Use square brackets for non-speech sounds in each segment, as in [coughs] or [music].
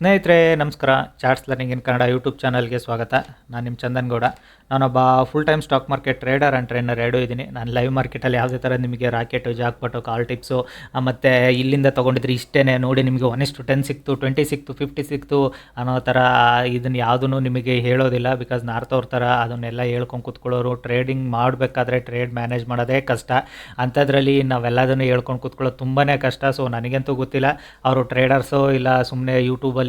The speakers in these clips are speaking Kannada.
ಸ್ನೇಹಿತರೆ, ನಮಸ್ಕಾರ. Charts learning in Kannada YouTube ಚಾನಲ್ಗೆ ಸ್ವಾಗತ. ನಾನು ನಿಮ್ಮ ಚಂದನ್ ಗೌಡ. ನಾನೊಬ್ಬ full time stock market trader and trainer ಎರಡೂ ಇದ್ದೀನಿ ನಾನು ಲೈವ್ ಮಾರ್ಕೆಟಲ್ಲಿ ಯಾವುದೇ ಥರ ನಿಮಗೆ ರಾಕೆಟು ಜಾಕ್ಪಟು ಕಾಲ್ ಟಿಪ್ಸು ಮತ್ತು ಇಲ್ಲಿಂದ ತೊಗೊಂಡಿದ್ರೆ ಇಷ್ಟೇ ನೋಡಿ ನಿಮಗೆ ಒನ್ ಇಷ್ಟು ಟೆನ್ ಸಿಕ್ತು ಟ್ವೆಂಟಿ ಸಿಕ್ತು ಫಿಫ್ಟಿ ಸಿಕ್ತು ಅನ್ನೋ ಥರ ಇದನ್ನು ಯಾವುದೂ ನಿಮಗೆ ಹೇಳೋದಿಲ್ಲ ಬಿಕಾಸ್ ನಾರ್ತವ್ರ ಥರ ಅದನ್ನೆಲ್ಲ ಹೇಳ್ಕೊಂಡು ಕೂತ್ಕೊಳ್ಳೋರು ಟ್ರೇಡಿಂಗ್ ಮಾಡಬೇಕಾದ್ರೆ ಟ್ರೇಡ್ ಮ್ಯಾನೇಜ್ ಮಾಡೋದೇ ಕಷ್ಟ. ಅಂಥದ್ರಲ್ಲಿ ನಾವೆಲ್ಲದನ್ನು ಹೇಳ್ಕೊಂಡು ಕೂತ್ಕೊಳ್ಳೋದು ತುಂಬಾ ಕಷ್ಟ. ಸೊ ನನಗಂತೂ ಗೊತ್ತಿಲ್ಲ. ಅವರು ಟ್ರೇಡರ್ಸು ಇಲ್ಲ ಸುಮ್ಮನೆ ಯೂಟ್ಯೂಬಲ್ಲಿ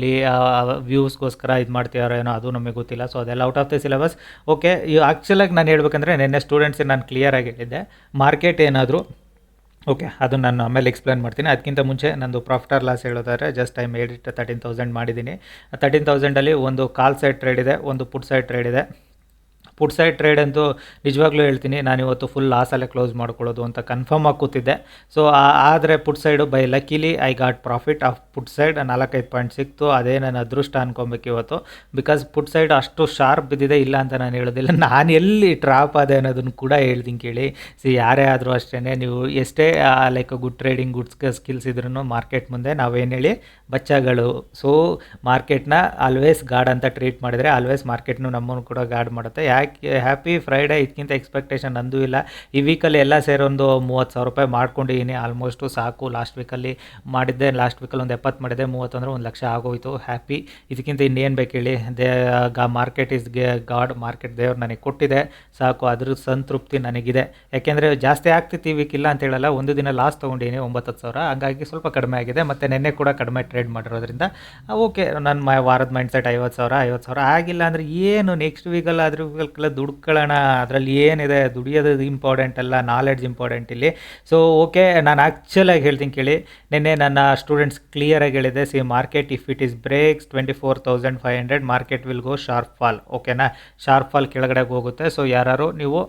ವ್ಯೂಸ್ಗೋಸ್ಕರ ಇದು ಮಾಡ್ತಿದಾರೋ ಏನೋ ಅದು ನಮಗೆ ಗೊತ್ತಿಲ್ಲ. ಸೊ ಅದೆಲ್ಲ out of the syllabus okay ಆ್ಯಕ್ಚುಲಾಗಿ ನಾನು ಹೇಳ್ಬೇಕಂದ್ರೆ ನಿನ್ನೆ ಸ್ಟೂಡೆಂಟ್ಸಿಗೆ ನಾನು ಕ್ಲಿಯರಾಗಿ ಹೇಳಿದ್ದೆ. ಮಾರ್ಕೆಟ್ ಏನಾದರೂ ಓಕೆ ಅದು ನಾನು ಆಮೇಲೆ ಎಕ್ಸ್ಪ್ಲೇನ್ ಮಾಡ್ತೀನಿ. ಅದಕ್ಕಿಂತ ಮುಂಚೆ ನಂದು ಪ್ರಾಫಿಟರ್ ಲಾಸ್ ಹೇಳೋದಾದ್ರೆ just time it thirteen thousand ಮಾಡಿದ್ದೀನಿ. ತರ್ಟೀನ್ ತೌಸಂಡಲ್ಲಿ ಒಂದು ಕಾಲ್ ಸೈಡ್ ಟ್ರೇಡ್ ಇದೆ, ಒಂದು ಪುಟ್ ಸೈಡ್ ಟ್ರೇಡ್ ಇದೆ. ಪುಟ್ ಸೈಡ್ ಟ್ರೇಡ್ ಅಂತೂ ನಿಜವಾಗ್ಲೂ ಹೇಳ್ತೀನಿ. ನಾನು ಇವತ್ತು ಫುಲ್ ಲಾಸಲ್ಲೇ ಕ್ಲೋಸ್ ಮಾಡ್ಕೊಳ್ಳೋದು ಅಂತ ಕನ್ಫರ್ಮ್ ಆಗಿ ಕೂತಿದ್ದೆ. ಸೊ ಆದರೆ put side by luckily I got profit of put side ನಾಲ್ಕೈದು ಪಾಯಿಂಟ್ ಸಿಕ್ತು. ಅದೇ ನನ್ನ ಅದೃಷ್ಟ ಅನ್ಕೊಬೇಕು ಇವತ್ತು. ಬಿಕಾಸ್ ಪುಟ್ ಸೈಡ್ ಅಷ್ಟು ಶಾರ್ಪ್ ಬಿದ್ದಿದೆ ಇಲ್ಲ ಅಂತ ನಾನು ಹೇಳೋದಿಲ್ಲ. [laughs] ನಾನು ಎಲ್ಲಿ ಟ್ರಾಪ್ ಆದೆ ಅನ್ನೋದನ್ನು ಕೂಡ ಹೇಳ್ತೀನಿ ಕೇಳಿ. ಸಿ ಯಾರೇ ಆದರೂ ಅಷ್ಟೇ ನೀವು ಎಷ್ಟೇ like good trading good skills ಇದ್ರೂ ಮಾರ್ಕೆಟ್ ಮುಂದೆ ನಾವೇನು ಹೇಳಿ, ಬಚ್ಚಗಳು. ಸೊ ಮಾರ್ಕೆಟ್ನ ಆಲ್ವೇಸ್ ಗಾರ್ಡ್ ಅಂತ ಟ್ರೀಟ್ ಮಾಡಿದರೆ ಆಲ್ವೇಸ್ ಮಾರ್ಕೆಟ್ನು ನಮ್ಮನ್ನು ಕೂಡ ಗಾರ್ಡ್ ಮಾಡುತ್ತೆ. ಯಾಕೆ ಹ್ಯಾಪಿ ಫ್ರೈಡೇ ಇದಕ್ಕಿಂತ ಎಕ್ಸ್ಪೆಕ್ಟೇಷನ್ ನಂದು ಇಲ್ಲ. ಈ ವೀಕಲ್ಲಿ ಎಲ್ಲ ಸೇರೊಂದು ಮೂವತ್ತು ಸಾವಿರ ರೂಪಾಯಿ ಮಾಡ್ಕೊಂಡಿದ್ದೀನಿ. ಆಲ್ಮೋಸ್ಟು ಸಾಕು. ಲಾಸ್ಟ್ ವೀಕಲ್ಲಿ ಮಾಡಿದ್ದೆ. ಲಾಸ್ಟ್ ವೀಕಲ್ಲಿ ಒಂದು ಎಪ್ಪತ್ತು ಮಾಡಿದೆ ಮೂವತ್ತು ಅಂದರೆ ಒಂದು ಲಕ್ಷ ಆಗೋಯಿತು. ಹ್ಯಾಪಿ ಇದಕ್ಕಿಂತ ಇನ್ನೇನು ಬೇಕು ಹೇಳಿ. ದೇ, ಗಾ ಮಾರ್ಕೆಟ್ ಇಸ್ಗೆ ಗಾಡ್ ಮಾರ್ಕೆಟ್ ದೇವ್ರು ನನಗೆ ಕೊಟ್ಟಿದೆ. ಸಾಕು. ಅದ್ರ ಸಂತೃಪ್ತಿ ನನಗಿದೆ. ಯಾಕೆಂದರೆ ಜಾಸ್ತಿ ಆಗ್ತಿತ್ತು ಈ ವೀಕಿಲ್ಲ ಅಂತ ಹೇಳಲ್ಲ. ಒಂದು ದಿನ ಲಾಸ್ ತೊಗೊಂಡಿದ್ದೀನಿ. ಒಂಬತ್ತು ಸಾವಿರ. ಹಂಗಾಗಿ ಸ್ವಲ್ಪ ಕಡಿಮೆ ಆಗಿದೆ. ಮತ್ತು ನಿನ್ನೆ ಕೂಡ ಕಡಿಮೆ ಟ್ರೇಡ್ ಮಾಡಿರೋದ್ರಿಂದ ಓಕೆ ನನ್ನ ವಾರದ ಮೈಂಡ್ ಸೆಟ್ ಐವತ್ತು ಸಾವಿರ ಐವತ್ತು ಸಾವಿರ ಆಗಿಲ್ಲ ಅಂದರೆ ಏನು ನೆಕ್ಸ್ಟ್ ವೀಕಲ್ಲಿ ವೀಕಲ್ಕೆಲ್ಲ ದುಡ್ಕೊಳ್ಳೋಣ ಅದರಲ್ಲಿ ಏನಿದೆ? ದುಡಿಯೋದು ಇಂಪಾರ್ಟೆಂಟ್ ಅಲ್ಲ ನಾಲೆಡ್ಜ್ ಇಂಪಾರ್ಟೆಂಟ್ ಇಲ್ಲಿ. ಸೊ ಓಕೆ ನಾನು ಆ್ಯಕ್ಚುಲಾಗಿ ಹೇಳ್ತೀನಿ ಕೇಳಿ. ನಿನ್ನೆ ನನ್ನ ಸ್ಟೂಡೆಂಟ್ಸ್ ಕ್ಲಿಯರಾಗಿ ಹೇಳಿದೆ see market if it is breaks twenty four thousand five hundred market will go sharp fall ಓಕೆನಾ ಶಾರ್ಪ್ ಫಾಲ್ ಕೆಳಗಡೆ ಹೋಗುತ್ತೆ. ಸೊ ಯಾರು ನೀವು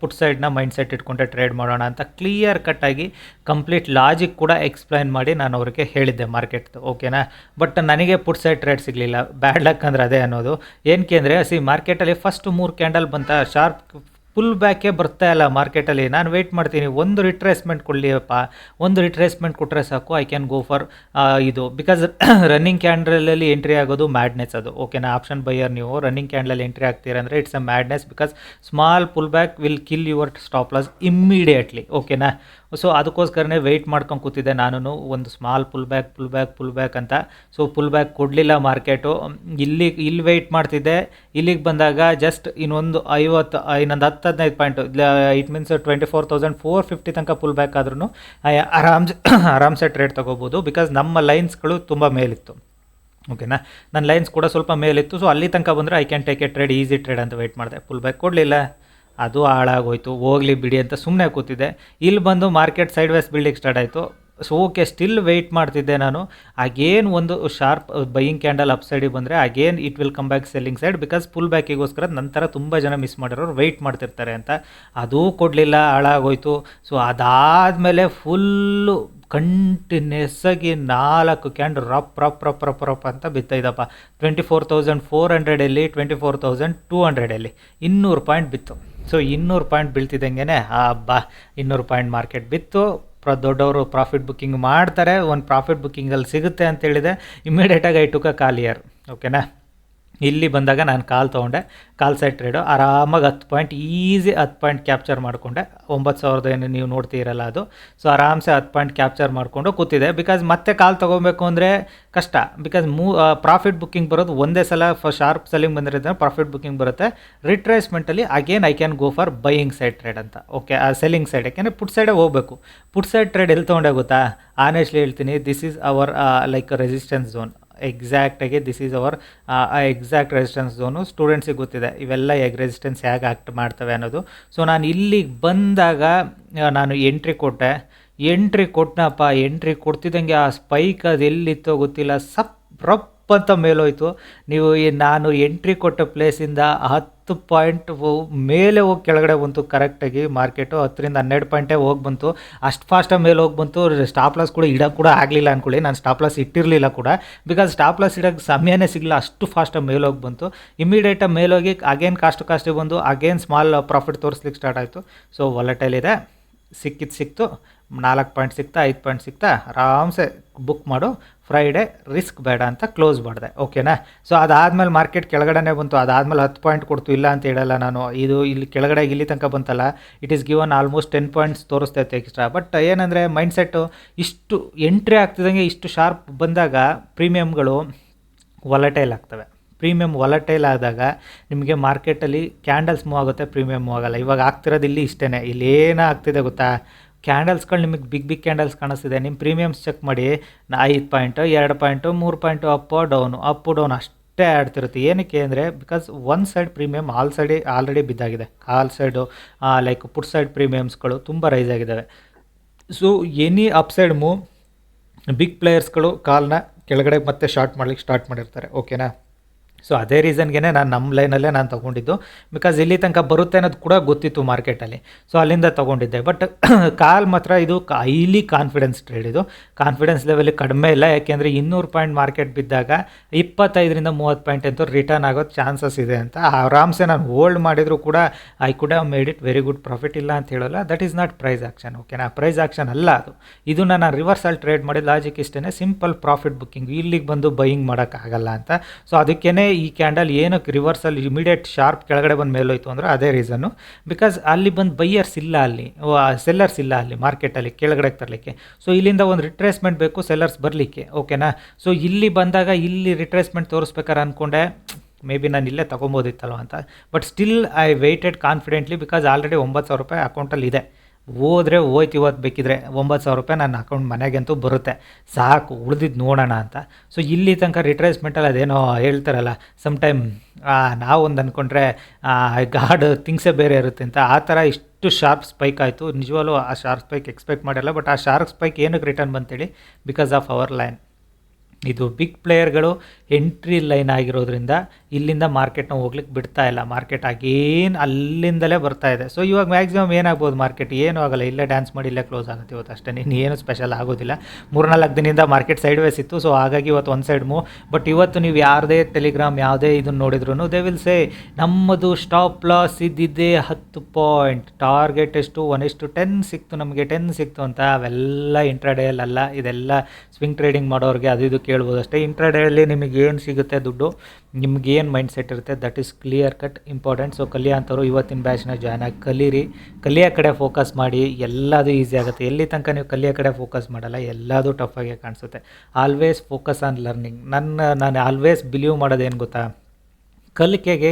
ಪುಟ್ ಸೈಡ್ನ ಮೈಂಡ್ ಸೆಟ್ ಇಟ್ಕೊಂಡೆ ಟ್ರೇಡ್ ಮಾಡೋಣ ಅಂತ ಕ್ಲಿಯರ್ ಕಟ್ಟಾಗಿ ಕಂಪ್ಲೀಟ್ ಲಾಜಿಕ್ ಕೂಡ ಎಕ್ಸ್ಪ್ಲೈನ್ ಮಾಡಿ ನಾನು ಅವರಿಗೆ ಹೇಳಿದ್ದೆ ಮಾರ್ಕೆಟ್ದು ಓಕೆನಾ ಬಟ್ ನನಗೆ ಪುಟ್ ಸೈಡ್ ಟ್ರೇಡ್ ಸಿಗಲಿಲ್ಲ. ಬ್ಯಾಡ್ ಲಕ್ ಅಂದ್ರೆ ಅದೇ ಅನ್ನೋದು. ಏನಕ್ಕೆ ಅಂದರೆ ಸಿ ಮಾರ್ಕೆಟಲ್ಲಿ ಫಸ್ಟ್ ಮೂರು ಕ್ಯಾಂಡಲ್ ಬಂತ ಶಾರ್ಪ್ ಫುಲ್ ಬ್ಯಾಕೇ ಬರ್ತಾ ಇಲ್ಲ ಮಾರ್ಕೆಟಲ್ಲಿ ನಾನು ವೆಯ್ಟ್ ಮಾಡ್ತೀನಿ. ಒಂದು ರಿಟ್ರೇಸ್ಮೆಂಟ್ ಕೊಡಲಿಯಪ್ಪ. ಒಂದು ರಿಟ್ರೇಸ್ಮೆಂಟ್ ಕೊಟ್ಟರೆ ಸಾಕು. ಐ ಕ್ಯಾನ್ ಗೋ ಫಾರ್ ಇದು. ಬಿಕಾಸ್ ರನ್ನಿಂಗ್ ಕ್ಯಾಂಡಲಲ್ಲಿ ಎಂಟ್ರಿ ಆಗೋದು ಮ್ಯಾಡ್ನೆಸ್ ಅದು. ಓಕೆನಾ ಆಪ್ಷನ್ ಬೈಯರ್ ನೀವು. ರನ್ನಿಂಗ್ ಕ್ಯಾಂಡಲಲ್ಲಿ ಎಂಟ್ರಿ ಆಗ್ತೀರ ಅಂದರೆ it's a madness because small pull back will kill your stop loss immediately ಓಕೆನಾ ಸೊ ಅದಕ್ಕೋಸ್ಕರನೇ ವೆಯ್ಟ್ ಮಾಡ್ಕೊಂಡು ಕೂತಿದ್ದೆ ನಾನು ಒಂದು small pull back pull back pull back ಅಂತ. ಸೊ ಪುಲ್ ಬ್ಯಾಕ್ ಕೊಡಲಿಲ್ಲ ಮಾರ್ಕೆಟು ಇಲ್ಲಿ ಇಲ್ಲಿ ವೆಯ್ಟ್ ಮಾಡ್ತಿದ್ದೆ. ಇಲ್ಲಿಗೆ ಬಂದಾಗ ಜಸ್ಟ್ ಇನ್ನೊಂದು ಐವತ್ತು, ಇನ್ನೊಂದು ಹತ್ತು ಹದಿನೈದು point it means twenty four thousand four fifty ತನಕ ಪುಲ್ ಬ್ಯಾಕ್ ಆದ್ರೂ ಆರಾಮ್ ಆರಾಮ್ಸೆ ಟ್ರೇಡ್ ತೊಗೋಬೋದು ಬಿಕಾಸ್ ನಮ್ಮ ಲೈನ್ಸ್ಗಳು ತುಂಬ ಮೇಲಿತ್ತು. ಓಕೆನಾ ನನ್ನ ಲೈನ್ಸ್ ಕೂಡ ಸ್ವಲ್ಪ ಮೇಲಿತ್ತು ಸೊ ಅಲ್ಲಿ ತನಕ ಬಂದರೆ I can take a trade easy trade ಅಂತ ವೆಯ್ಟ್ ಮಾಡಿದೆ. ಪುಲ್ ಬ್ಯಾಕ್ ಕೊಡಲಿಲ್ಲ. ಅದು ಹಾಳಾಗೋಯ್ತು. ಹೋಗ್ಲಿ ಬಿಡಿ ಅಂತ ಸುಮ್ಮನೆ ಕೂತಿದ್ದೆ. ಇಲ್ಲಿ ಬಂದು market sideways building start ಆಯಿತು. ಸೊ ಓಕೆ ಸ್ಟಿಲ್ ವೆಯ್ಟ್ ಮಾಡ್ತಿದ್ದೆ ನಾನು. ಅಗೇನ್ ಒಂದು ಶಾರ್ಪ್ ಬೈಯಿಂಗ್ ಕ್ಯಾಂಡಲ್ ಅಪ್ ಸೈಡಿಗೆ ಬಂದರೆ again it will come back selling side because full ಬ್ಯಾಕಿಗೋಸ್ಕರ ನಂತರ ತುಂಬ ಜನ ಮಿಸ್ ಮಾಡಿರೋರು ವೆಯ್ಟ್ ಮಾಡ್ತಿರ್ತಾರೆ ಅಂತ. ಅದೂ ಕೊಡಲಿಲ್ಲ, ಹಾಳಾಗೋಯ್ತು. ಸೊ ಅದಾದಮೇಲೆ ಫುಲ್ಲು ಕಂಟಿನ್ಯೂಸ್ ಆಗಿ ನಾಲ್ಕು ಕ್ಯಾಂಡ್ ರಪ್ ರಪ್ ರಪ್ ರಪ್ ರಪ್ ಅಂತ ಬಿತ್ತೈದಪ್ಪ ಟ್ವೆಂಟಿ ಫೋರ್ ತೌಸಂಡ್ ಫೋರ್ ಹಂಡ್ರೆಡಲ್ಲಿ ಟ್ವೆಂಟಿ ಫೋರ್ ತೌಸಂಡ್ ಟೂ ಹಂಡ್ರೆಡಲ್ಲಿ ಇನ್ನೂರು ಪಾಯಿಂಟ್ ಬಿತ್ತು. ಸೊ ಇನ್ನೂರು ಪಾಯಿಂಟ್ ಬೀಳ್ತಿದ್ದಂಗೆ ಆ, ಬಾ, ಇನ್ನೂರು ಪಾಯಿಂಟ್ ಮಾರ್ಕೆಟ್ ಬಿತ್ತು. ಪ್ರ ದೊಡ್ಡವರು ಪ್ರಾಫಿಟ್ ಬುಕ್ಕಿಂಗ್ ಮಾಡ್ತಾರೆ ಒಂದು ಪ್ರಾಫಿಟ್ ಬುಕ್ಕಿಂಗಲ್ಲಿ ಸಿಗುತ್ತೆ ಅಂತ ಇಮ್ಮಿಡಿಯೇಟಾಗಿ ಐ ಟುಕ ಕಾಲಿಯರ್ ಓಕೆನಾ ಇಲ್ಲಿ ಬಂದಾಗ ನಾನು ಕಾಲ್ ತೊಗೊಂಡೆ, ಕಾಲ್ ಸೈಡ್ ಟ್ರೇಡು ಆರಾಮಾಗಿ ಹತ್ತು ಪಾಯಿಂಟ್, ಈಸಿ ಹತ್ತು ಪಾಯಿಂಟ್ ಕ್ಯಾಪ್ಚರ್ ಮಾಡಿಕೊಂಡೆ. ಒಂಬತ್ತು ಸಾವಿರದ ಏನು ನೀವು ನೋಡ್ತೀರಲ್ಲ ಅದು. ಸೊ ಆರಾಮ್ಸೆ ಹತ್ತು ಪಾಯಿಂಟ್ ಕ್ಯಾಪ್ಚರ್ ಮಾಡಿಕೊಂಡು ಕೂತಿದೆ. ಬಿಕಾಸ್ ಮತ್ತೆ ಕಾಲ್ ತೊಗೊಬೇಕು ಅಂದರೆ ಕಷ್ಟ. ಬಿಕಾಸ್ ಮೂ ಪ್ರಾಫಿಟ್ ಬುಕ್ಕಿಂಗ್ ಬರೋದು ಒಂದೇ ಸಲ ಫ ಶಾರ್ಪ್ ಸೆಲ್ಲಿಂಗ್ ಬಂದಿರೋದ್ರೆ ಪ್ರಾಫಿಟ್ ಬುಕ್ಕಿಂಗ್ ಬರುತ್ತೆ. ರಿಟ್ರೇಸ್ಮೆಂಟಲ್ಲಿ again I can go for buying side trade ಅಂತ. ಓಕೆ ಆ ಸೆಲ್ಲಿಂಗ್ ಸೈಡ್ ಯಾಕೆಂದರೆ ಪುಟ್ ಸೈಡೇ ಹೋಗಬೇಕು. ಪುಟ್ ಸೈಡ್ ಟ್ರೇಡ್ ಎಲ್ಲಿ ತೊಗೊಂಡೋಗುತ್ತಾ ಆನೆಸ್ಟ್ಲಿ ಹೇಳ್ತೀನಿ this is our like resistance zone ಎಕ್ಸಾಕ್ಟಾಗಿ this is our exact resistance zone ಸ್ಟೂಡೆಂಟ್ಸಿಗೆ ಗೊತ್ತಿದೆ, ಇವೆಲ್ಲ ಎಗ್ ರೆಸಿಸ್ಟೆನ್ಸ್ ಹೇಗೆ ಆಕ್ಟ್ ಮಾಡ್ತವೆ ಅನ್ನೋದು. ಸೊ ನಾನು ಇಲ್ಲಿಗೆ ಬಂದಾಗ ನಾನು ಎಂಟ್ರಿ ಕೊಟ್ಟೆ. ಎಂಟ್ರಿ ಕೊಟ್ಟನಪ್ಪ ಎಂಟ್ರಿ ಕೊಡ್ತಿದ್ದಂಗೆ ಆ ಸ್ಪೈಕ್ ಅದು ಎಲ್ಲಿತ್ತೋ ಗೊತ್ತಿಲ್ಲ. ಸಪ್, ರಪ್ ಅಂತ ಮೇಲೋಯ್ತು. ನೀವು ಈ ನಾನು ಎಂಟ್ರಿ ಕೊಟ್ಟ ಪ್ಲೇಸಿಂದ ಹತ್ತು ಪಾಯಿಂಟ್ ಮೇಲೆ ಹೋಗಿ ಕೆಳಗಡೆ ಬಂತು ಕರೆಕ್ಟಾಗಿ ಮಾರ್ಕೆಟು ಹತ್ತರಿಂದ ಹನ್ನೆರಡು ಪಾಯಿಂಟೇ ಹೋಗಿ ಬಂತು. ಅಷ್ಟು ಫಾಸ್ಟಾಗಿ ಮೇಲೆ ಹೋಗಿ ಬಂತು. ಸ್ಟಾಪ್ ಲಾಸ್ ಕೂಡ ಇಡೋಕ್ಕೆ ಕೂಡ ಆಗಲಿಲ್ಲ ಅಂದ್ಕೊಳ್ಳಿ ನಾನು ಸ್ಟಾಪ್ ಲಾಸ್ ಇಟ್ಟಿರಲಿಲ್ಲ ಕೂಡ. ಬಿಕಾಸ್ ಸ್ಟಾಪ್ ಲಾಸ್ ಇಡೋಕ್ಕೆ ಸಮಯನೇ ಸಿಗಲಿಲ್ಲ. ಅಷ್ಟು ಫಾಸ್ಟಾಗಿ ಮೇಲೆ ಹೋಗಿ ಬಂತು. ಇಮಿಡಿಯೇಟಾಗಿ ಮೇಲೋಗಿ ಅಗೇನ್ ಕಾಸ್ಟ್ ಕಾಸ್ಟಿಗೆ ಬಂದು ಅಗೇನ್ ಸ್ಮಾಲ್ ಪ್ರಾಫಿಟ್ ತೋರಿಸ್ಲಿಕ್ಕೆ ಸ್ಟಾರ್ಟ್ ಆಯಿತು. ಸೊ ಒಲೆಟೈಲಿದೆ ಇದೆ. ಸಿಕ್ಕಿದ್ದು ಸಿಕ್ತು. ನಾಲ್ಕು ಪಾಯಿಂಟ್ ಸಿಕ್ತಾ, ಐದು ಪಾಯಿಂಟ್ ಸಿಕ್ತಾ. ಆರಾಮ್ಸೆ ಬುಕ್ ಮಾಡು. ಫ್ರೈಡೇ ರಿಸ್ಕ್ ಬೇಡ ಅಂತ ಕ್ಲೋಸ್ ಮಾಡಿದೆ. ಓಕೆನಾ ಸೊ ಅದಾದಮೇಲೆ ಮಾರ್ಕೆಟ್ ಕೆಳಗಡೆನೇ ಬಂತು. ಅದಾದಮೇಲೆ ಹತ್ತು ಪಾಯಿಂಟ್ ಕೊಡ್ತು. ಇಲ್ಲ ಅಂತ ಹೇಳಲ್ಲ ನಾನು. ಇದು ಇಲ್ಲಿ ಕೆಳಗಡೆ ಇಲ್ಲಿ ತನಕ ಬಂತಲ್ಲ it is given almost ten points ತೋರಿಸ್ತಾ ಇತ್ತು ಎಕ್ಸ್ಟ್ರಾ ಬಟ್ ಏನಂದರೆ ಮೈಂಡ್ಸೆಟ್ಟು ಇಷ್ಟು ಎಂಟ್ರಿ ಆಗ್ತಿದ್ದಂಗೆ ಇಷ್ಟು ಶಾರ್ಪ್ ಬಂದಾಗ ಪ್ರೀಮಿಯಮ್ಗಳು ವಲಟೈಲ್ ಆಗ್ತವೆ. ಪ್ರೀಮಿಯಮ್ ವಾಲಟೈಲ್ ಆದಾಗ ನಿಮಗೆ ಮಾರ್ಕೆಟಲ್ಲಿ ಕ್ಯಾಂಡಲ್ಸ್ ಮೂವ್ ಆಗುತ್ತೆ ಪ್ರೀಮಿಯಮ್ ಮೂವ್ ಆಗಲ್ಲ. ಇವಾಗ ಆಗ್ತಿರೋದು ಇಲ್ಲಿ ಇಷ್ಟೇ ಇಲ್ಲಿ ಏನಾಗ್ತಿದೆ ಗೊತ್ತಾ? ಕ್ಯಾಂಡಲ್ಸ್ಗಳು ನಿಮಗೆ ಬಿಗ್ ಬಿಗ್ ಕ್ಯಾಂಡಲ್ಸ್ ಕಾಣಿಸ್ತಿದೆ. ನಿಮ್ಮ ಪ್ರೀಮಿಯಮ್ಸ್ ಚೆಕ್ ಮಾಡಿ ಐದು ಪಾಯಿಂಟು ಎರಡು ಪಾಯಿಂಟು ಮೂರು point up down up down ಅಷ್ಟೇ ಆಡ್ತಿರುತ್ತೆ ಏನಕ್ಕೆ ಅಂದರೆ because one side premium all side already ಬಿದ್ದಾಗಿದೆ. All side like put side ಪ್ರೀಮಿಯಮ್ಸ್ಗಳು ತುಂಬ ರೈಸ್ ಆಗಿದ್ದಾವೆ. So any upside move big ಪ್ಲೇಯರ್ಸ್ಗಳು ಕಾಲ್ನ ಕೆಳಗಡೆ ಮತ್ತೆ ಶಾರ್ಟ್ ಮಾಡ್ಲಿಕ್ಕೆ ಸ್ಟಾರ್ಟ್ ಮಾಡಿರ್ತಾರೆ. ಓಕೆನಾ ಸೊ ಅದೇ ರೀಸನ್ಗೆ ನಾನು ನಮ್ಮ ಲೈನಲ್ಲೇ ನಾನು ತೊಗೊಂಡಿದ್ದು. ಬಿಕಾಸ್ ಇಲ್ಲಿ ತನಕ ಬರುತ್ತೆ ಅನ್ನೋದು ಕೂಡ ಗೊತ್ತಿತ್ತು ಮಾರ್ಕೆಟಲ್ಲಿ ಸೊ ಅಲ್ಲಿಂದ ತೊಗೊಂಡಿದ್ದೆ. ಬಟ್ [coughs] ಕಾಲ್ ಮಾತ್ರ ಇದು ಹೈಲಿ ಕಾನ್ಫಿಡೆನ್ಸ್ ಟ್ರೇಡ್ ಇದು. ಕಾನ್ಫಿಡೆನ್ಸ್ ಲೆವೆಲ್ ಕಡಿಮೆ ಇಲ್ಲ. ಯಾಕೆಂದರೆ ಇನ್ನೂರು ಪಾಯಿಂಟ್ ಮಾರ್ಕೆಟ್ ಬಿದ್ದಾಗ ಇಪ್ಪತ್ತೈದರಿಂದ ಮೂವತ್ತು ಪಾಯಿಂಟ್ ಅಂತೂ ರಿಟರ್ನ್ ಆಗೋ ಚಾನ್ಸಸ್ ಇದೆ ಅಂತ. ಆರಾಮ್ಸೆ ನಾನು ಹೋಲ್ಡ್ ಮಾಡಿದರೂ ಕೂಡ I could have made it very good profit ಇಲ್ಲ ಅಂತ ಹೇಳಲ್ಲ. That is not price action ಓಕೆನಾ ಪ್ರೈಸ್ ಆಕ್ಷನ್ ಅಲ್ಲ ಅದು. ಇದು ನಾನು ರಿವರ್ಸಲ್ ಟ್ರೇಡ್ ಮಾಡಿ ಲಾಜಿಕ್ ಇಷ್ಟೇ ಸಿಂಪಲ್ ಪ್ರಾಫಿಟ್ ಬುಕ್ಕಿಂಗ್ ಇಲ್ಲಿಗೆ ಬಂದು ಬೈಯಿಂಗ್ ಮಾಡೋಕ್ಕಾಗಲ್ಲ ಅಂತ. ಸೊ ಅದಕ್ಕೇ ಈ ಕ್ಯಾಂಡಲ್ ಏನಕ್ಕೆ ರಿವರ್ಸಲ್ಲಿ ಇಮಿಡಿಯೇಟ್ ಶಾರ್ಪ್ ಕೆಳಗಡೆ ಬಂದು ಮೇಲೋಯ್ತು ಅಂದರೆ ಅದೇ ರೀಸನ್ನು ಬಿಕಾಸ್ ಅಲ್ಲಿ ಬಂದು ಬೈಯರ್ಸ್ ಇಲ್ಲ ಅಲ್ಲಿ ಸೆಲ್ಲರ್ಸ್ ಇಲ್ಲ ಅಲ್ಲಿ ಮಾರ್ಕೆಟಲ್ಲಿ ಕೆಳಗಡೆ ತರಲಿಕ್ಕೆ. ಸೊ ಇಲ್ಲಿಂದ ಒಂದು ರಿಟ್ರೇಸ್ಮೆಂಟ್ ಬೇಕು ಸೆಲ್ಲರ್ಸ್ ಬರಲಿಕ್ಕೆ ಓಕೆನಾ ಸೊ ಇಲ್ಲಿ ಬಂದಾಗ ಇಲ್ಲಿ ರಿಟ್ರೇಸ್ಮೆಂಟ್ ತೋರಿಸ್ಬೇಕಾರೆ ಅಂದ್ಕೊಂಡೆ ಮೇ ಬಿ ನಾನು ಇಲ್ಲೇ ತೊಗೊಬೋದಿತ್ತಲ್ವ ಅಂತ. But still I waited confidently because already ಒಂಬತ್ತು ಸಾವಿರ ರೂಪಾಯಿ ಅಕೌಂಟಲ್ಲಿ ಇದೆ. ಹೋದ್ರೆ ಹೋಯ್ತು, ಇವತ್ತು ಬೇಕಿದ್ರೆ ಒಂಬತ್ತು ಸಾವಿರ ರೂಪಾಯಿ ನನ್ನ ಅಕೌಂಟ್ ಮನೆಗಂತೂ ಬರುತ್ತೆ. ಸಾಕು ಉಳಿದಿದ್ದು ನೋಡೋಣ ಅಂತ. ಸೊ ಇಲ್ಲಿ ತನಕ ರಿಟ್ರೇಸ್ಮೆಂಟಲ್ಲಿ ಅದೇನೋ ಹೇಳ್ತಾರಲ್ಲ ಸಮ್ ಟೈಮ್ ನಾವು ಒಂದು ಅಂದ್ಕೊಂಡ್ರೆ ಗಾಡ್ ಥಿಂಗ್ಸೇ ಬೇರೆ ಇರುತ್ತೆ ಅಂತ. ಆ ಥರ ಇಷ್ಟು ಶಾರ್ಪ್ ಸ್ಪೈಕ್ ಆಯಿತು. ನಿಜವಾಗ್ಲೂ ಆ ಶಾರ್ಪ್ ಸ್ಪೈಕ್ ಎಕ್ಸ್ಪೆಕ್ಟ್ ಮಾಡಿಲ್ಲ ಬಟ್ ಆ ಶಾರ್ಪ್ ಸ್ಪೈಕ್ ಏನಕ್ಕೆ ರಿಟರ್ನ್ ಬಂತೇಳಿ? ಬಿಕಾಸ್ ಆಫ್ ಅವರ್ ಲೈನ್ ಇದು ಬಿಗ್ ಪ್ಲೇಯರ್ಗಳು ಎಂಟ್ರಿ ಲೈನ್ ಆಗಿರೋದ್ರಿಂದ ಇಲ್ಲಿಂದ ಮಾರ್ಕೆಟ್ನ ಹೋಗ್ಲಿಕ್ಕೆ ಬಿಡ್ತಾ ಇಲ್ಲ. ಮಾರ್ಕೆಟ್ ಆಗೇನು ಅಲ್ಲಿಂದಲೇ ಬರ್ತಾ ಇದೆ. ಸೊ ಇವಾಗ ಮ್ಯಾಕ್ಸಿಮಮ್ ಏನಾಗ್ಬೋದು ಮಾರ್ಕೆಟ್ ಏನೂ ಆಗಲ್ಲ. ಇಲ್ಲೇ ಡ್ಯಾನ್ಸ್ ಮಾಡಿ ಇಲ್ಲೇ ಕ್ಲೋಸ್ ಆಗುತ್ತೆ ಇವತ್ತು ಅಷ್ಟೇ. ನೀನು ಏನು ಸ್ಪೆಷಲ್ ಆಗೋದಿಲ್ಲ. ಮೂರ್ನಾಲ್ಕು ದಿನದಿಂದ ಮಾರ್ಕೆಟ್ ಸೈಡ್ ವೇಸ್ ಇತ್ತು. ಸೊ ಹಾಗಾಗಿ ಇವತ್ತು ಒಂದು ಸೈಡ್ ಮೂವ್ ಬಟ್ ಇವತ್ತು ನೀವು ಯಾವುದೇ ಟೆಲಿಗ್ರಾಮ್ ಯಾವುದೇ ಇದನ್ನು ನೋಡಿದ್ರು ದೇ ವಿಲ್ ಸೇ ನಮ್ಮದು ಸ್ಟಾಪ್ ಲಾಸ್ ಇದ್ದಿದ್ದೇ ಹತ್ತು ಪಾಯಿಂಟ್ ಟಾರ್ಗೆಟ್ ಎಷ್ಟು? ಒನ್ ಎಷ್ಟು ಟೆನ್ ಸಿಕ್ತು ನಮಗೆ. ಟೆನ್ ಸಿಕ್ತು ಅಂತ ಅವೆಲ್ಲ ಇಂಟ್ರಾಡೇಯಲ್ಲ ಇದೆಲ್ಲ ಸ್ವಿಂಗ್ ಟ್ರೇಡಿಂಗ್ ಮಾಡೋರಿಗೆ ಅದು ಇದು ಕೇಳ್ಬೋದು ಅಷ್ಟೇ. ಇಂಟ್ರಾಡೇಯಲ್ಲಿ ನಿಮಗೆ ಏನು ಸಿಗುತ್ತೆ ದುಡ್ಡು? ನಿಮ್ಗೆ ಏನು ಮೈಂಡ್ ಸೆಟ್ ಇರುತ್ತೆ? That is clear cut important so Kalia ಅಂಥವ್ರು ಇವತ್ತಿನ ಬ್ಯಾಚ್ನ ಜಾಯ್ನ್ ಆಗಿ ಕಲೀರಿ. ಕಲಿಯೋ ಕಡೆ ಫೋಕಸ್ ಮಾಡಿ, ಎಲ್ಲದೂ ಈಸಿ ಆಗುತ್ತೆ. ಎಲ್ಲಿ ತನಕ ನೀವು ಕಲಿಯೋ ಕಡೆ ಫೋಕಸ್ ಮಾಡಲ್ಲ, ಎಲ್ಲದೂ ಟಫ್ ಆಗಿ ಕಾಣಿಸುತ್ತೆ. ಆಲ್ವೇಸ್ ಫೋಕಸ್ ಆನ್ ಲರ್ನಿಂಗ್ ನನ್ನ, ನಾನು ಆಲ್ವೇಸ್ ಬಿಲೀವ್ ಮಾಡೋದೇನು ಗೊತ್ತಾ? ಕಲಿಕೆಗೆ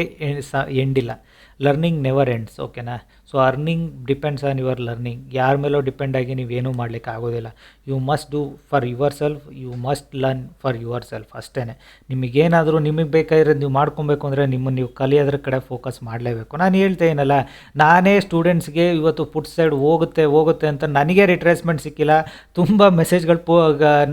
ಎಂಡಿಲ್ಲ ಲರ್ನಿಂಗ್ ನೆವರ್ ಎಂಡ್ಸ್ ಓಕೆನಾ so earning depends on your learning ಯಾರ ಮೇಲೂ ಡಿಪೆಂಡ್ ಆಗಿ ನೀವೇನೂ ಮಾಡಲಿಕ್ಕೆ ಆಗೋದಿಲ್ಲ. You must do for yourself you must learn for yourself ಅಷ್ಟೇ ನಿಮಗೇನಾದರೂ ನಿಮಗೆ ಬೇಕಾಗಿರೋದು ನೀವು ಮಾಡ್ಕೊಬೇಕು ಅಂದರೆ ನಿಮ್ಮನ್ನು ನೀವು ಕಲಿಯೋದ್ರ ಕಡೆ ಫೋಕಸ್ ಮಾಡಲೇಬೇಕು. ನಾನು ಹೇಳ್ತಾ ಏನಲ್ಲ ನಾನೇ ಸ್ಟೂಡೆಂಟ್ಸ್ಗೆ ಇವತ್ತು ಫುಡ್ ಸೈಡ್ ಹೋಗುತ್ತೆ ಹೋಗುತ್ತೆ ಅಂತ ನನಗೆ ರಿಟ್ರೆಸ್ಮೆಂಟ್ ಸಿಕ್ಕಿಲ್ಲ. ತುಂಬ ಮೆಸೇಜ್ಗಳು ಪೋ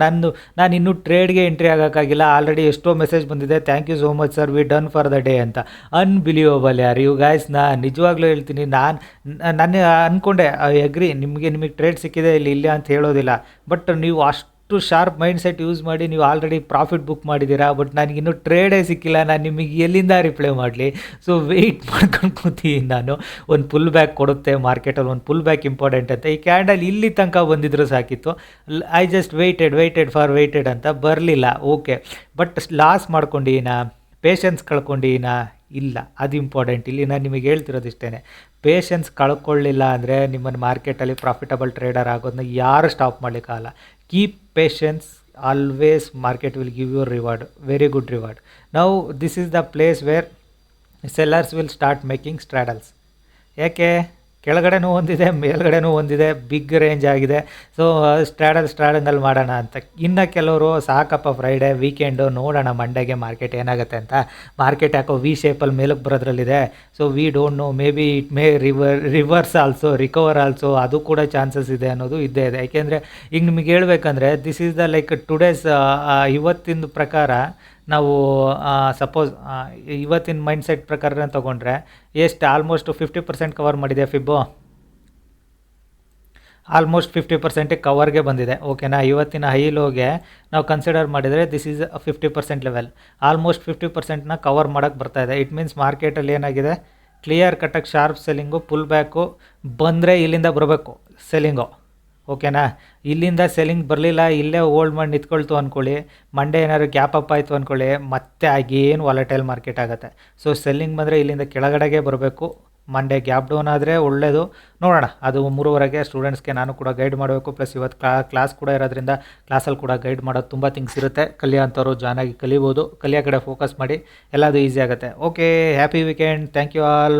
ನಂದು, ನಾನು ಇನ್ನೂ ಟ್ರೇಡ್ಗೆ ಎಂಟ್ರಿ ಆಗೋಕ್ಕಾಗಿಲ್ಲ. ಆಲ್ರೆಡಿ ಎಷ್ಟೋ ಮೆಸೇಜ್ ಬಂದಿದೆ. Thank you so much sir we done for the day ಅಂತ. ಅನ್ಬಿಲಿಯಬಲ್ ಯಾರು? ಯು ಗಾಯ್ಸ್ ನಾ ನಿಜವಾಗ್ಲೂ ಹೇಳ್ತೀನಿ, ನಾನು ನನ್ನ ಅಂದ್ಕೊಂಡೆ ಐ ಅಗ್ರಿ, ನಿಮಗೆ ನಿಮಗೆ ಟ್ರೇಡ್ ಸಿಕ್ಕಿದೆ, ಇಲ್ಲಿ ಇಲ್ಲ ಅಂತ ಹೇಳೋದಿಲ್ಲ. ಬಟ್ ನೀವು ಅಷ್ಟು ಶಾರ್ಪ್ ಮೈಂಡ್ ಸೆಟ್ ಯೂಸ್ ಮಾಡಿ, ನೀವು ಆಲ್ರೆಡಿ ಪ್ರಾಫಿಟ್ ಬುಕ್ ಮಾಡಿದ್ದೀರಾ. ಬಟ್ ನನಗಿನ್ನೂ ಟ್ರೇಡೇ ಸಿಕ್ಕಿಲ್ಲ. ನಾನು ನಿಮಗೆ ಎಲ್ಲಿಂದ ರಿಪ್ಲೈ ಮಾಡಲಿ? ಸೊ ವೆಯ್ಟ್ [laughs] ಮಾಡ್ಕೊಂಡು ಕೂತೀನಿ ನಾನು. ಒಂದು ಪುಲ್ ಬ್ಯಾಕ್ ಕೊಡುತ್ತೆ ಮಾರ್ಕೆಟಲ್ಲಿ ಒಂದು ಪುಲ್ ಬ್ಯಾಕ್ ಇಂಪಾರ್ಟೆಂಟ್ ಅಂತ. ಈ ಕ್ಯಾಂಡಲ್ ಇಲ್ಲಿ ತನಕ ಬಂದಿದ್ರು ಸಾಕಿತ್ತು. I just waited waited for waited ಅಂತ ಬರಲಿಲ್ಲ. ಓಕೆ ಬಟ್ ಲಾಸ್ ಮಾಡ್ಕೊಂಡಿನ ಪೇಷನ್ಸ್ ಕಳ್ಕೊಂಡಿನ ಇಲ್ಲ, ಅದು ಇಂಪಾರ್ಟೆಂಟ್ ಇಲ್ಲಿ ನಾನು ನಿಮಗೆ ಹೇಳ್ತಿರೋದು ಇಷ್ಟೇ ಪೇಷನ್ಸ್ ಕಳ್ಕೊಳ್ಳಿಲ್ಲ ಅಂದರೆ ನಿಮ್ಮನ್ನು ಮಾರ್ಕೆಟಲ್ಲಿ ಪ್ರಾಫಿಟಬಲ್ ಟ್ರೇಡರ್ ಆಗೋದನ್ನ ಯಾರು stop ಮಾಡಲಿಕ್ಕಾಗಲ್ಲ. Keep patience always market will give your reward very good reward now this is the place where sellers will start making straddles ಯಾಕೆ? ಕೆಳಗಡೆನೂ ಒಂದಿದೆ ಮೇಲ್ಗಡೆನೂ ಒಂದಿದೆ ಬಿಗ್ ರೇಂಜ್ ಆಗಿದೆ. ಸೊ ಸ್ಟ್ರಾಡಲ್ ಸ್ಟ್ರಾಡಂಗಲ್ಲಿ ಮಾಡೋಣ ಅಂತ. ಇನ್ನು ಕೆಲವರು ಸಾಕಪ್ಪ ಫ್ರೈಡೇ ವೀಕೆಂಡು ನೋಡೋಣ ಮಂಡೆಗೆ ಮಾರ್ಕೆಟ್ ಏನಾಗುತ್ತೆ ಅಂತ. ಮಾರ್ಕೆಟ್ ಯಾಕೋ ವಿ ಶೇಪಲ್ಲಿ ಮೇಲಕ್ಕೆ ಬರೋದ್ರಲ್ಲಿದೆ. So we don't know maybe it may river reverse also recover also ಅದು ಕೂಡ ಚಾನ್ಸಸ್ ಇದೆ ಅನ್ನೋದು ಇದ್ದೇ ಇದೆ. ಯಾಕೆಂದರೆ, ಈಗ ನಿಮಗೆ ಹೇಳ್ಬೇಕಂದ್ರೆ this is the like today's ಇವತ್ತಿನ ಪ್ರಕಾರ ನಾವು ಸಪೋಸ್ ಇವತ್ತಿನ ಮೈಂಡ್ ಸೆಟ್ ಪ್ರಕಾರ ತೊಗೊಂಡ್ರೆ ಎಷ್ಟು ಆಲ್ಮೋಸ್ಟ್ ಫಿಫ್ಟಿ ಪರ್ಸೆಂಟ್ ಕವರ್ ಮಾಡಿದೆ ಫಿಬ್ಬು ಆಲ್ಮೋಸ್ಟ್ ಫಿಫ್ಟಿ ಪರ್ಸೆಂಟಿಗೆ ಕವರ್ಗೆ ಬಂದಿದೆ ಓಕೆನಾ ಇವತ್ತಿನ ಹೈ ಲೋಗೆ ನಾವು ಕನ್ಸಿಡರ್ ಮಾಡಿದರೆ this is fifty percent level almost fifty ಪರ್ಸೆಂಟ್ನ cover ಮಾಡೋಕ್ಕೆ ಇದೆ. ಇಟ್ ಮೀನ್ಸ್ ಮಾರ್ಕೆಟಲ್ಲಿ ಏನಾಗಿದೆ? ಕ್ಲಿಯರ್ ಕಟ್ಟಕ್ಕೆ ಶಾರ್ಪ್ ಸೆಲ್ಲಿಂಗು ಪುಲ್ ಬ್ಯಾಕು ಬಂದರೆ ಇಲ್ಲಿಂದ ಬರಬೇಕು ಸೆಲ್ಲಿಂಗು ಓಕೆನಾ? ಇಲ್ಲಿಂದ ಸೆಲ್ಲಿಂಗ್ ಬರಲಿಲ್ಲ, ಇಲ್ಲೇ ಓಲ್ಡ್ ಮಾಡಿ ನಿಂತ್ಕೊಳ್ತು ಅಂದ್ಕೊಳ್ಳಿ ಮಂಡೇ ಏನಾದ್ರು ಗ್ಯಾಪ್ ಅಪ್ ಆಯಿತು ಅಂದ್ಕೊಳ್ಳಿ ಮತ್ತೆ ಆಗೇನು ವಾಲಟೈಲ್ ಮಾರ್ಕೆಟ್ ಆಗುತ್ತೆ. ಸೊ ಸೆಲ್ಲಿಂಗ್ ಬಂದರೆ ಇಲ್ಲಿಂದ ಕೆಳಗಡೆಗೆ ಬರಬೇಕು. ಮಂಡೇ ಗ್ಯಾಪ್ ಡೌನ್ ಆದರೆ ಒಳ್ಳೆಯದು ನೋಡೋಣ. ಅದು ಮೂರುವರೆಗೆ ಸ್ಟೂಡೆಂಟ್ಸ್ಗೆ ನಾನು ಕೂಡ ಗೈಡ್ ಮಾಡಬೇಕು. ಪ್ಲಸ್ ಇವತ್ತು ಕ್ಲಾ ಕ್ಲಾಸ್ ಕೂಡ ಇರೋದ್ರಿಂದ ಕ್ಲಾಸಲ್ಲಿ ಕೂಡ ಗೈಡ್ ಮಾಡೋದು ತುಂಬ ಥಿಂಗ್ಸ್ ಇರುತ್ತೆ. ಕಲಿಯೋಂಥವ್ರು ಜಾನಾಗಿ ಕಲಿಬೋದು. ಕಲಿಯೋ ಕಡೆ ಫೋಕಸ್ ಮಾಡಿ. ಎಲ್ಲದು ಈಸಿ ಆಗುತ್ತೆ. Okay happy weekend thank you all